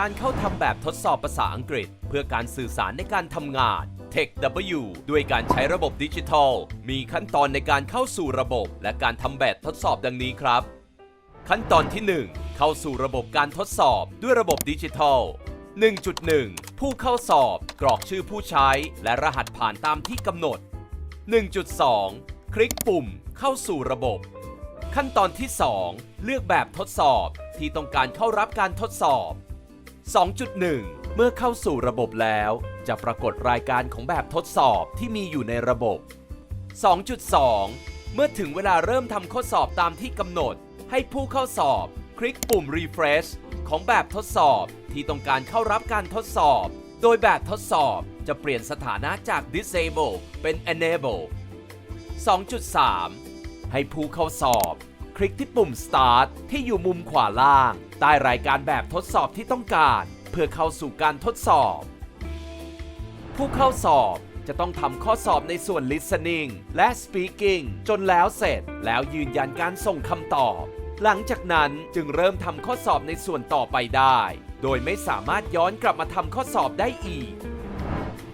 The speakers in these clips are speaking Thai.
การเข้าทำแบบทดสอบภาษาอังกฤษ เพื่อการสื่อสารในการทำงาน Tech W ด้วยการใช้ระบบดิจิทัล มีขั้นตอนในการเข้าสู่ระบบ และการทำแบบทดสอบดังนี้ครับ ขั้นตอนที่ 1 เข้าสู่ระบบการทดสอบด้วยระบบดิจิทัล 1.1 ผู้เข้าสอบ กรอกชื่อผู้ใช้ และรหัสผ่านตามที่กำหนด 1.2 คลิกปุ่ม เข้าสู่ระบบ ขั้นตอนที่ 2 เลือกแบบทดสอบที่ต้องการเข้ารับการทดสอบ 2.1 เมื่อเข้าสู่ระบบแล้ว จะปรากฏรายการของแบบทดสอบที่มีอยู่ในระบบ 2.2 เมื่อถึงเวลาเริ่มทำข้อสอบตามที่กำหนด ให้ผู้เข้าสอบ คลิกปุ่ม refresh ของแบบทดสอบที่ต้องการเข้ารับการทดสอบ โดยแบบทดสอบจะเปลี่ยนสถานะจาก disable เป็น enable 2.3 ให้ผู้เข้าสอบ คลิกที่ปุ่ม start ที่อยู่มุมขวาล่าง ใต้รายการแบบทดสอบที่ต้องการ เพื่อเข้าสู่การทดสอบ ผู้เข้าสอบจะต้องทำข้อสอบในส่วน listening และ speaking จนแล้วเสร็จ แล้วยืนยันการส่งคำตอบ หลังจากนั้นจึงเริ่มทำข้อสอบในส่วนต่อไปได้ โดยไม่สามารถย้อนกลับมาทำข้อสอบได้อีก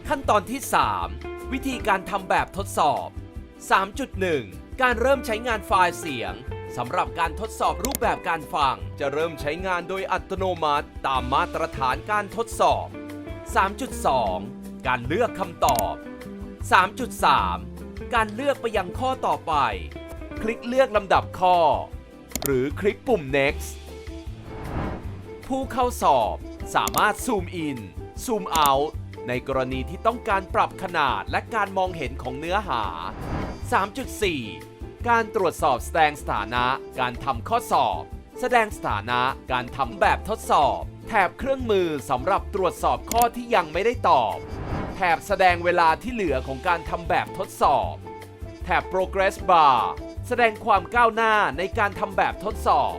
ขั้นตอนที่ 3 วิธีการทำแบบทดสอบ 3.1 การเริ่มใช้งานไฟล์เสียง สำหรับการทดสอบรูปแบบการฟัง จะเริ่มใช้งานโดยอัตโนมัติตามมาตรฐานการทดสอบ 3.2 การเลือกคำตอบ 3.3 การเลือกไปยังข้อต่อไป คลิกเลือกลำดับข้อ หรือคลิกปุ่ม next ผู้เข้าสอบสามารถซูมอิน ซูมเอาท์ในกรณีที่ต้องการปรับขนาดและการมองเห็นของเนื้อหา 3.4 การตรวจสอบแสดงสถานะ การทำข้อสอบ แสดงสถานะ การทำแบบทดสอบ แถบเครื่องมือสำหรับตรวจสอบข้อที่ยังไม่ได้ตอบ แถบแสดงเวลาที่เหลือของการทำแบบทดสอบ แถบ progress bar แสดงความก้าวหน้าในการทำแบบทดสอบ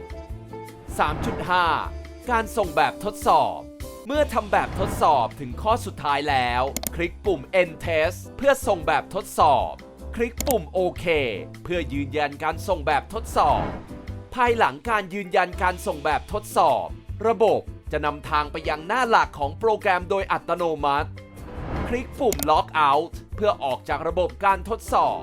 3.5 การส่งแบบทดสอบ เมื่อทำแบบทดสอบถึงข้อสุดท้ายแล้ว คลิกปุ่ม end test เพื่อส่งแบบทดสอบ คลิกปุ่มโอเค เพื่อยืนยันการส่งแบบทดสอบ ภายหลังการยืนยันการส่งแบบทดสอบ ระบบจะนำทางไปยังหน้าหลักของโปรแกรมโดยอัตโนมัติ คลิกปุ่ม Log Out เพื่อออกจากระบบการทดสอบ